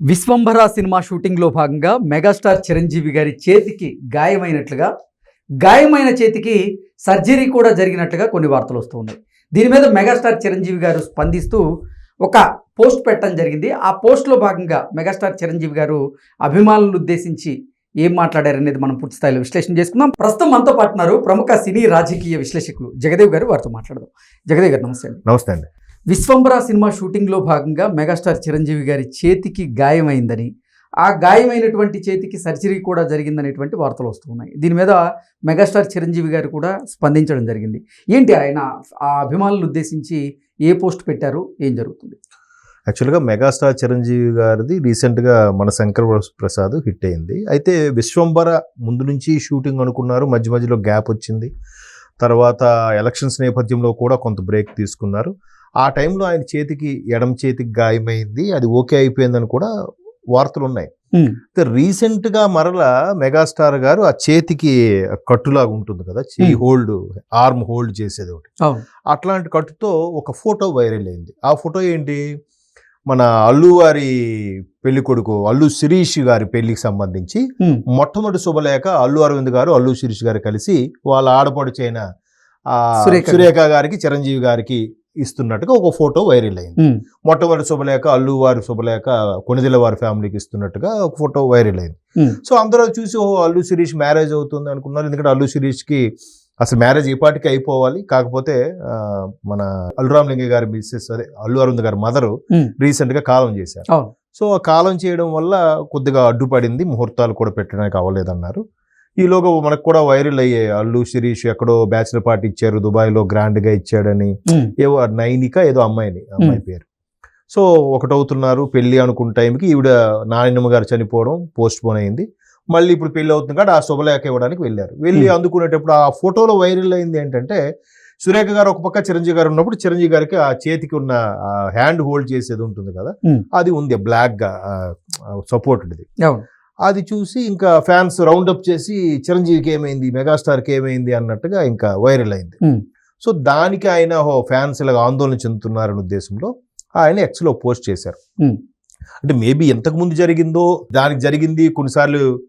Vishwambhara cinema షూటింగ్లో భాగంగా megastar Chiranjeevi గారి చేతికి గాయమైనట్లుగా గాయమైన చేతికి సర్జరీ కూడా జరిగినట్లుగా కొన్ని వార్తలు వస్తూ ఉన్నాయి దీని మీద మెగాస్టార్ చిరంజీవి గారు స్పందిస్తూ ఒక పోస్ట్ పెట్టడం జరిగింది. ఆ పోస్ట్లో భాగంగా మెగాస్టార్ చిరంజీవి గారు అభిమానులను ఉద్దేశించి ఏం మాట్లాడారనేది మనం పూర్తి స్థాయిలో విశ్లేషణ చేసుకుందాం. ప్రస్తుతం మనతో పాటున్నారు ప్రముఖ సినీ రాజకీయ విశ్లేషకులు జగదేవ్ గారు. వారితో మాట్లాడదాం. జగదేవ్ గారు నమస్తే నమస్తే అండి. విశ్వంబర సినిమా షూటింగ్లో భాగంగా మెగాస్టార్ చిరంజీవి గారి చేతికి గాయమైందని ఆ గాయమైనటువంటి చేతికి సర్జరీ కూడా జరిగిందనేటువంటి వార్తలు వస్తున్నాయి. దీని మీద మెగాస్టార్ చిరంజీవి గారు కూడా స్పందించడం జరిగింది. ఏంటి ఆయన ఆ అభిమానులను ఉద్దేశించి ఏ పోస్ట్ పెట్టారు? ఏం జరుగుతుంది? యాక్చువల్గా మెగాస్టార్ చిరంజీవి గారిది రీసెంట్గా మన శంకర్ ప్రసాద్ హిట్ అయింది. అయితే విశ్వంబర ముందు నుంచి షూటింగ్ అనుకున్నారు మధ్య మధ్యలో గ్యాప్ వచ్చింది. తర్వాత ఎలక్షన్స్ నేపథ్యంలో కూడా కొంత బ్రేక్ తీసుకున్నారు. ఆ టైంలో ఆయన చేతికి ఎడం చేతికి గాయమైంది. అది ఓకే అయిపోయిందని కూడా వార్తలు ఉన్నాయి అయితే రీసెంట్గా మరలా మెగాస్టార్ గారు ఆ చేతికి కట్టులాగా ఉంటుంది కదా చేయి. హోల్డ్ ఆర్మ్ హోల్డ్ చేసేది ఒకటి. అట్లాంటి కట్టుతో ఒక ఫోటో వైరల్ అయింది. ఆ ఫోటో ఏంటి? మన అల్లు వారి పెళ్ళి కొడుకు అల్లు శిరీష్ గారి పెళ్ళికి సంబంధించి. మొట్టమొదటి శుభలేఖ అల్లు అరవింద్ గారు అల్లు శిరీష్ గారు కలిసి వాళ్ళ ఆడపడుచైన. సురేఖ గారికి చిరంజీవి గారికి ఇస్తున్నట్టుగా ఒక ఫోటో వైరల్ అయింది. మొట్టమొదటి శుభలేఖ అల్లు వారి శుభలేఖ కొనిదెల వారి ఫ్యామిలీకి ఇస్తున్నట్టుగా ఒక ఫోటో వైరల్ అయింది. సో అందరూ అది చూసి ఓ అల్లు శిరీష్ మ్యారేజ్ అవుతుంది అనుకున్నారు. ఎందుకంటే అల్లు శిరీష్కి అసలు మ్యారేజ్ ఈ పాటికి అయిపోవాలి. కాకపోతే మన అల్లురామ్ లింగ గారి మిస్సెస్ అదే అల్లు అరుణ్ గారి మదరు రీసెంట్గా కాలం చేశారు. సో ఆ కాలం చేయడం వల్ల కొద్దిగా అడ్డుపడింది. ముహూర్తాలు కూడా పెట్టడానికి అవ్వలేదన్నారు. ఈలోగా మనకు కూడా వైరల్ అయ్యాయి. అల్లు శిరీష్ ఎక్కడో బ్యాచిలర్ పార్టీ ఇచ్చారు దుబాయ్లో గ్రాండ్గా ఇచ్చాడని. ఉమ్, ఏవో నైనిక ఏదో అమ్మాయిని అమ్మాయి పేరు. సో ఒకటవుతున్నారు పెళ్ళి అనుకున్న టైంకి ఈవిడ నాయనమ్మ గారు చనిపోవడం పోస్ట్ పోన్ అయింది. మళ్ళీ ఇప్పుడు పెళ్ళి అవుతుంది కాబట్టి ఆ శుభలేఖ ఇవ్వడానికి వెళ్ళారు. వెళ్ళి. అందుకునేటప్పుడు ఆ ఫోటోలో వైరల్ అయింది ఏంటంటే సురేఖ గారు ఒక పక్క చిరంజీవి గారు ఉన్నప్పుడు చిరంజీవి గారికి ఆ చేతికి ఉన్న హ్యాండ్ హోల్డ్ చేసేది ఉంటుంది కదా. అది ఉంది బ్లాక్గా సపోర్టెడ్ది అది చూసి ఇంకా ఫ్యాన్స్ రౌండ్ అప్ చేసి చిరంజీవికి ఏమైంది మెగాస్టార్కి ఏమైంది అన్నట్టుగా ఇంకా వైరల్ అయింది. సో దానికి ఆయన ఫ్యాన్స్ ఇలాగ ఆందోళన చెందుతున్నారనే ఉద్దేశంలో ఆయన ఎక్స్లో పోస్ట్ చేశారు. అంటే మేబీ ఎంతకు ముందు జరిగిందో దానికి జరిగింది కొన్నిసార్లు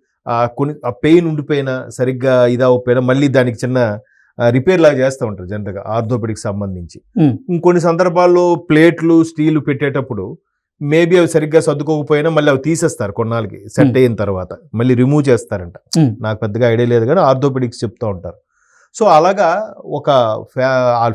కొన్ని ఆ పెయిన్ ఉండిపోయినా సరిగ్గా ఇది అవ్వకపోయినా మళ్ళీ దానికి చిన్న రిపేర్ లాగా చేస్తూ ఉంటారు జనరల్గా ఆర్థోపెడిక్ సంబంధించి. ఇంకొన్ని సందర్భాల్లో ప్లేట్లు స్టీలు పెట్టేటప్పుడు మేబీ అవి సరిగ్గా సర్దుకోకపోయినా మళ్ళీ అవి తీసేస్తారు కొన్నాళ్ళకి సెట్ Hmm. అయిన తర్వాత. మళ్ళీ రిమూవ్ చేస్తారంట. ఉమ్, నాకు పెద్దగా ఐడియా లేదు కానీ ఆర్థోపెడిక్స్ చెప్తూ ఉంటారు. సో అలాగా ఒక ఫ్యా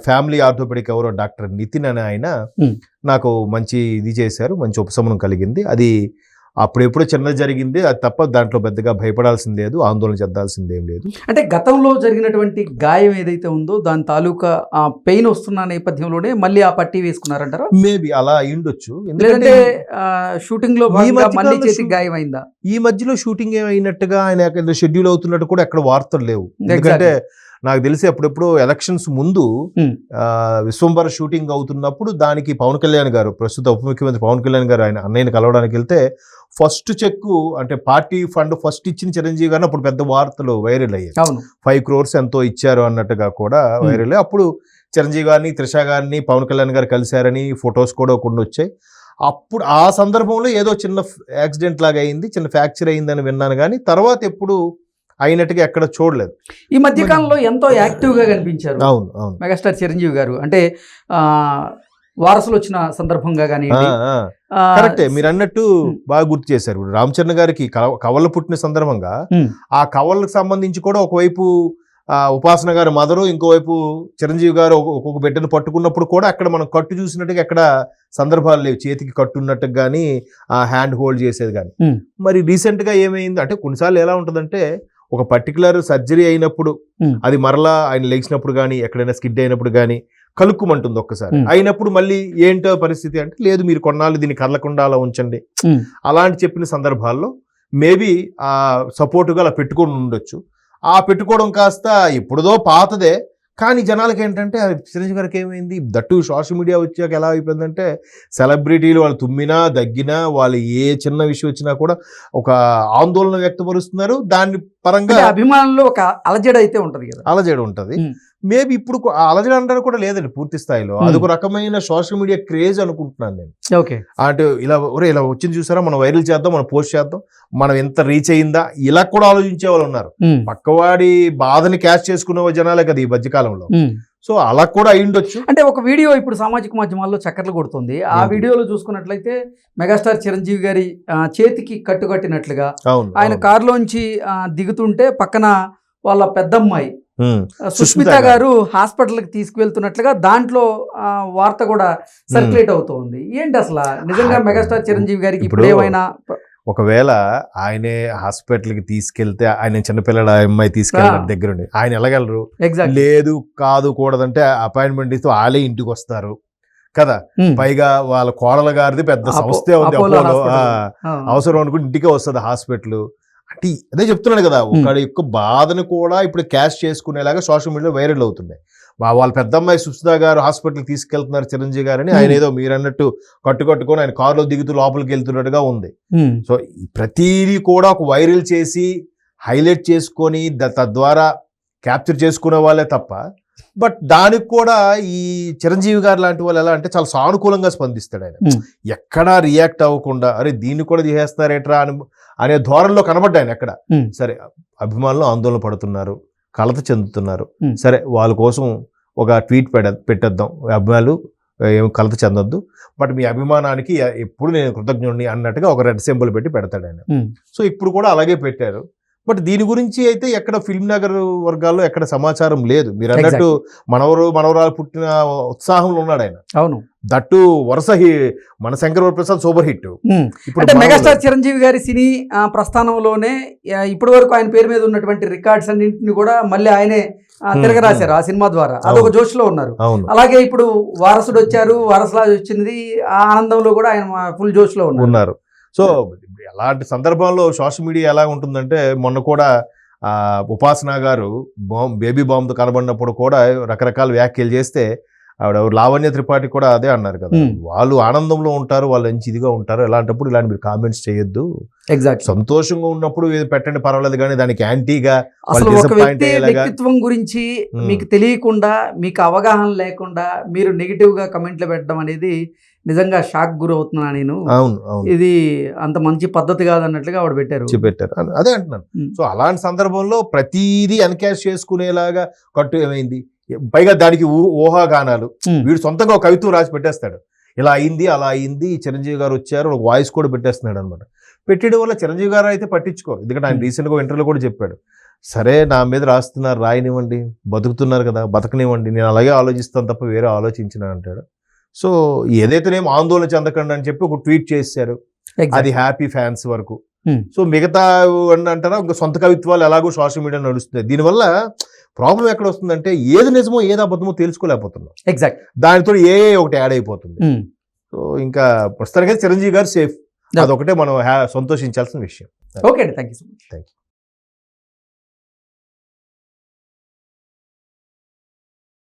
ఫ్యామిలీ ఆర్థోపెడిక్ ఎవరో డాక్టర్ నితిన్ అనే ఆయన Hmm. నాకు మంచి ఇది చేశారు మంచి ఉపశమనం కలిగింది. అది అప్పుడెప్పుడో చిన్నది జరిగింది అది తప్ప దాంట్లో పెద్దగా భయపడాల్సింది లేదు ఆందోళన చెందాల్సింది లేదు. అంటే గతంలో జరిగినటువంటి గాయం ఏదైతే ఉందో దాని తాలూకా పెయిన్ వస్తున్న నేపథ్యంలోనే మళ్ళీ ఆ పట్టీ వేసుకున్నారంటారా? మేబీ అలా అయ్యుండొచ్చు ఎందుకంటే షూటింగ్లో మళ్ళీ షూ- గాయం అయిందా ఈ మధ్యలో షూటింగ్ అయినట్టుగా ఆయన షెడ్యూల్ అవుతున్నట్టు కూడా ఎక్కడ వార్తలు లేవు. ఎందుకంటే నాకు తెలిసి అప్పుడెప్పుడు ఎలక్షన్స్ ముందు విశ్వంబర షూటింగ్ అవుతున్నప్పుడు దానికి పవన్ కళ్యాణ్ గారు ప్రస్తుత ఉప ముఖ్యమంత్రి పవన్ కళ్యాణ్ గారు ఆయన అన్నయ్యని కలవడానికి వెళ్తే ఫస్ట్ చెక్ అంటే పార్టీ ఫండ్ ఫస్ట్ ఇచ్చిన చిరంజీవి గారిని అప్పుడు పెద్ద వార్తలు వైరల్ అయ్యాయి. ఫైవ్ క్రోర్స్ ఎంతో ఇచ్చారు అన్నట్టుగా కూడా వైరల్ అయ్యాయి. అప్పుడు చిరంజీవి గారిని త్రిష గారిని పవన్ కళ్యాణ్ గారు కలిశారని ఫొటోస్ కూడా కొన్ని వచ్చాయి. అప్పుడు ఆ సందర్భంలో ఏదో చిన్న యాక్సిడెంట్ లాగా అయింది చిన్న ఫ్రాక్చర్ అయిందని విన్నాను కానీ తర్వాత ఎప్పుడు అయినట్టుగా ఎక్కడ చూడలేదు. ఈ మధ్య కాలంలో ఎంతో యాక్టివ్గా కనిపించారు. అవును అవును. మెగాస్టార్ చిరంజీవి గారు. అంటే వారసులు వచ్చిన సందర్భంగా కానీ. కరెక్టే మీరు అన్నట్టు బాగా గుర్తు చేశారు. రామ్ చరణ్ గారికి కవ- కవల పుట్టిన సందర్భంగా ఆ కవలకు సంబంధించి కూడా ఒకవైపు ఆ, ఉపాసన గారు మదరు ఇంకోవైపు చిరంజీవి గారు ఒక- ఒక్కొక్క బిడ్డను పట్టుకున్నప్పుడు కూడా అక్కడ మనం కట్టు చూసినట్టుగా ఎక్కడ సందర్భాలు లేవు. చేతికి కట్టున్నట్టుగా కానీ ఆ హ్యాండ్ హోల్డ్ చేసేది కానీ. మరి రీసెంట్గా ఏమైంది? అంటే కొన్నిసార్లు ఎలా ఉంటుందంటే ఒక పర్టికులర్ సర్జరీ అయినప్పుడు. అది మరలా ఆయన లేచినప్పుడు కానీ ఎక్కడైనా స్కిడ్ అయినప్పుడు కానీ కలుక్కుమంటుంది ఒక్కసారి. అయినప్పుడు మళ్ళీ ఏంటో పరిస్థితి అంటే లేదు మీరు కొన్నాళ్ళు దీన్ని కదలకుండా అలా ఉంచండి అలాంటి చెప్పిన సందర్భాల్లో మేబీ ఆ సపోర్టుగా అలా పెట్టుకొని ఉండొచ్చు ఆ పెట్టుకోవడం కాస్త ఎప్పుడుదో పాతదే కానీ జనాలకి ఏంటంటే చిరంజీవి గారికి ఏమైంది? దట్టు సోషల్ మీడియా వచ్చాక ఎలా అయిపోయిందంటే సెలబ్రిటీలు వాళ్ళు తుమ్మినా దగ్గినా వాళ్ళు ఏ చిన్న విషయం వచ్చినా కూడా ఒక ఆందోళన వ్యక్తపరుస్తున్నారు. దాని పరంగా అభిమానుల్లో ఒక అలజడి అయితే ఉంటది కదా. అలజడి ఉంటుంది. మేబీ ఇప్పుడు అలజడి అనడానికి కూడా లేదండి పూర్తి స్థాయిలో. Hmm. అదొక రకమైన సోషల్ మీడియా క్రేజ్ అనుకుంటున్నాను నేను. ఓకే. అంటే ఇలా ఒరే ఇలా వచ్చింది చూసారా? మనం వైరల్ చేద్దాం మనం పోస్ట్ చేద్దాం. మనం ఎంత రీచ్ అయిందా? ఇలా కూడా ఆలోచించే వాళ్ళు ఉన్నారు. ఉమ్, పక్కవాడి బాధని క్యాచ్ చేసుకునే జనాలే కదా ఈ మధ్యకాలంలో ఉమ్. సో అలా కూడా అయ్యుండొచ్చు. అంటే ఒక వీడియో ఇప్పుడు సామాజిక మాధ్యమాల్లో చక్కర్లు కొడుతుంది. ఆ? వీడియోలో చూసుకున్నట్లయితే మెగాస్టార్ చిరంజీవి గారి చేతికి కట్టుకట్టినట్లుగా ఆయన. కారులోంచి దిగుతుంటే పక్కన వాళ్ళ పెద్దమ్మాయి సుస్మిత గారు. హాస్పిటల్కి తీసుకువెళ్తున్నట్లుగా దాంట్లో వార్త కూడా సర్క్యులేట్ అవుతోంది. ఏంటి అసలు? నిజంగా మెగాస్టార్ చిరంజీవి గారికి ఇప్పుడు ఏమైనా ఒకవేళ ఆయనే హాస్పిటల్కి తీసుకెళ్తే ఆయన చిన్నపిల్లల అమ్మాయి తీసుకెళ్ళిన ఆ. దగ్గరుండి ఆయన ఎగ్జాక్ట్ లేదు కాదు కూడదంటే అపాయింట్మెంట్ ఇస్తే వాళ్ళే ఇంటికి వస్తారు. కదా? పైగా వాళ్ళ కోడల గారిది పెద్ద సంస్థే ఉంది అపోలో. అవసరం అనుకుంటే ఇంటికే వస్తుంది హాస్పిటల్. అంటే అదే చెప్తున్నాడు కదా ఒకడి యొక్క బాధను కూడా ఇప్పుడు క్యాష్ చేసుకునేలాగా సోషల్ మీడియాలో వైరల్ అవుతున్నాయి. వాళ్ళ పెద్దమ్మాయి సుస్తా గారు హాస్పిటల్ తీసుకెళ్తున్నారు చిరంజీవి గారని. ఆయన. ఏదో మీరు అన్నట్టు కట్టుకట్టుకొని ఆయన కారులో దిగుతూ లోపలికి వెళ్తున్నట్టుగా ఉంది. సో ప్రతిదీ కూడా ఒక వైరల్ చేసి హైలైట్ చేసుకొని తద్వారా క్యాప్చర్ చేసుకునే వాళ్ళే తప్ప బట్ దానికి కూడా ఈ చిరంజీవి గారు లాంటి వాళ్ళు ఎలా అంటే చాలా సానుకూలంగా స్పందిస్తాడు ఆయన. ఎక్కడా రియాక్ట్ అవ్వకుండా అరే దీన్ని కూడా తీసేస్తారేట్రా అని అనే ధోరణిలో కనబడ్డా ఆయన ఎక్కడ. సరే అభిమానులు ఆందోళన పడుతున్నారు కలత చెందుతున్నారు. సరే వాళ్ళ కోసం ఒక ట్వీట్ పెడ పెట్టేద్దాం అభిమానులు ఏం కలత చెందొద్దు బట్ మీ అభిమానానికి ఎప్పుడు నేను కృతజ్ఞుడిని అన్నట్టుగా ఒక రెడ్ సింబల్ పెట్టి పెడతాడు ఆయన. సో ఇప్పుడు కూడా అలాగే పెట్టారు బట్ దీని గురించి అయితే ఎక్కడ ఫిల్మ్ నగర్ వర్గాల్లో ఎక్కడ సమాచారం లేదు. మీరు అన్నట్టు మనవరు మనవరాలు పుట్టిన ఉత్సాహంలో ఉన్నాడు ఆయన. అవును. దట్టు వరుస మన శంకర్ ప్రసాద్ సూపర్ హిట్. ఇప్పుడు మెగాస్టార్ చిరంజీవి గారి సినీ ప్రస్థానంలోనే ఇప్పటి వరకు ఆయన పేరు మీద ఉన్నటువంటి రికార్డ్స్ అన్నింటిని కూడా మళ్ళీ ఆయనే తిరగరాశారు ఆ సినిమా ద్వారా. అదొక. జోష్లో ఉన్నారు. అలాగే ఇప్పుడు వారసుడు వచ్చారు వారసులాజ్ వచ్చింది ఆ ఆనందంలో కూడా ఆయన ఫుల్ జోష్లో ఉన్నారు. సో అలాంటి సందర్భంలో సోషల్ మీడియా ఎలా ఉంటుందంటే మొన్న కూడా ఉపాసన గారు బాంబ్ బేబీ బాంబుతో కనబడినప్పుడు కూడా రకరకాల వ్యాఖ్యలు చేస్తే ఆవిడ లావణ్య త్రిపాఠి కూడా అదే అన్నారు కదా. వాళ్ళు ఆనందంలో ఉంటారు వాళ్ళు మంచి ఇదిగా ఉంటారు. ఇలాంటప్పుడు ఇలాంటి మీరు కామెంట్స్ చేయొద్దు. ఎగ్జాక్ట్ సంతోషంగా ఉన్నప్పుడు ఇది పెట్టండి పర్వాలేదు కానీ దానికి యాంటీగా వ్యక్తిత్వం గురించి. మీకు తెలియకుండా మీకు అవగాహన లేకుండా మీరు నెగిటివ్గా కమెంట్లు పెట్టడం అనేది నిజంగా షాక్ గురవుతున్నా నేను? అవును అవును. ఇది అంత మంచి పద్ధతి కాదన్నట్లుగా ఆవిడ పెట్టారు. చూపెట్టారు. అ- అదే అంటున్నాను. సో అలాంటి సందర్భంలో ప్రతిదీ ఎన్కాష్ చేసుకునేలాగా కట్టు ఏమైంది? పైగా దానికి ఊహాగానాలు. వీడు సొంతంగా ఒక కవిత్వం రాసి పెట్టేస్తాడు. ఇలా అయింది అలా అయింది చిరంజీవి గారు వచ్చారు ఒక వాయిస్ కూడా పెట్టేస్తున్నాడు అనమాట పెట్టడం వల్ల చిరంజీవి గారు అయితే పట్టించుకో. ఎందుకంటే ఆయన. రీసెంట్గా ఇంటర్వ్యూలో కూడా చెప్పాడు. సరే నా మీద రాస్తున్నారు రాయనివ్వండి బతుకుతున్నారు కదా బతకనివ్వండి నేను అలాగే ఆలోచిస్తాను తప్ప వేరే ఆలోచించిన అంటాడు. సో ఏదైతేనేమో ఆందోళన చెందకండి అని చెప్పి ఒక ట్వీట్ చేశారు. అది హ్యాపీ ఫ్యాన్స్ వరకు. సో మిగతా అంటారా? ఇంకా సొంత కవిత్వాలు ఎలాగో సోషల్ మీడియా నడుస్తుంది దీనివల్ల ప్రాబ్లం ఎక్కడ వస్తుందంటే ఏది నిజమో ఏది అబద్ధమో తెలుసుకోలేకపోతున్నాం. ఎగ్జాక్ట్ దానితో ఏ ఒకటి యాడ్ అయిపోతుంది. సో ఇంకా ప్రస్తుతానికి చిరంజీవి గారు సేఫ్. అదొకటే మనం సంతోషించాల్సిన విషయం. ఓకే అండి. Thank you so much thank you